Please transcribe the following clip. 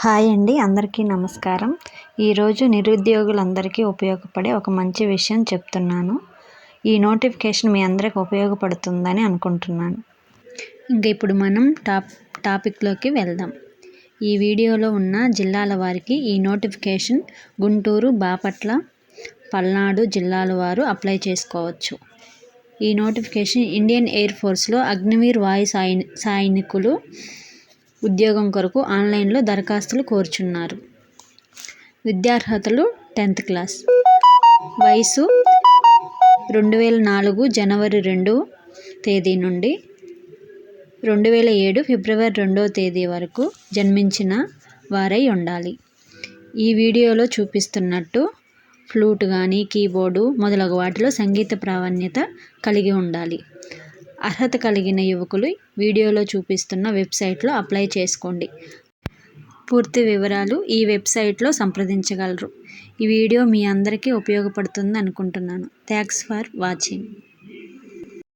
Hi అండి అందరికీ నమస్కారం. ఈరోజు నిరుద్యోగులందరికీ ఉపయోగపడే ఒక మంచి విషయం చెప్తున్నాను. ఈ నోటిఫికేషన్ మీ అందరికి ఉపయోగపడుతుందని అనుకుంటున్నాను. ఇంకా ఇప్పుడు మనం టాప్ టాపిక్లోకి వెళ్దాం. ఈ వీడియోలో ఉన్న జిల్లాల వారికి ఈ నోటిఫికేషన్ గుంటూరు బాపట్ల పల్నాడు జిల్లాల వారు అప్లై చేసుకోవచ్చు. ఈ నోటిఫికేషన్ ఇండియన్ ఎయిర్ ఫోర్స్లో అగ్నివీర్ వాయు సైనికులు ఉద్యోగం కొరకు ఆన్లైన్లో దరఖాస్తులు కోరుచున్నారు. విద్యార్హతలు టెన్త్ క్లాస్. వయసు రెండు వేల నాలుగు జనవరి రెండు తేదీ నుండి రెండు వేల ఏడు ఫిబ్రవరి రెండవ తేదీ వరకు జన్మించిన వారై ఉండాలి. ఈ వీడియోలో చూపిస్తున్నట్టు ఫ్లూట్ కానీ కీబోర్డు మొదలగు వాటిలో సంగీత ప్రావీణ్యత కలిగి ఉండాలి. అర్హత కలిగిన యువకులు వీడియోలో చూపిస్తున్న వెబ్సైట్లో అప్లై చేసుకోండి. పూర్తి వివరాలు ఈ వెబ్సైట్లో సంప్రదించగలరు. ఈ వీడియో మీ అందరికీ ఉపయోగపడుతుంది అనుకుంటున్నాను థ్యాంక్స్ ఫర్ వాచింగ్.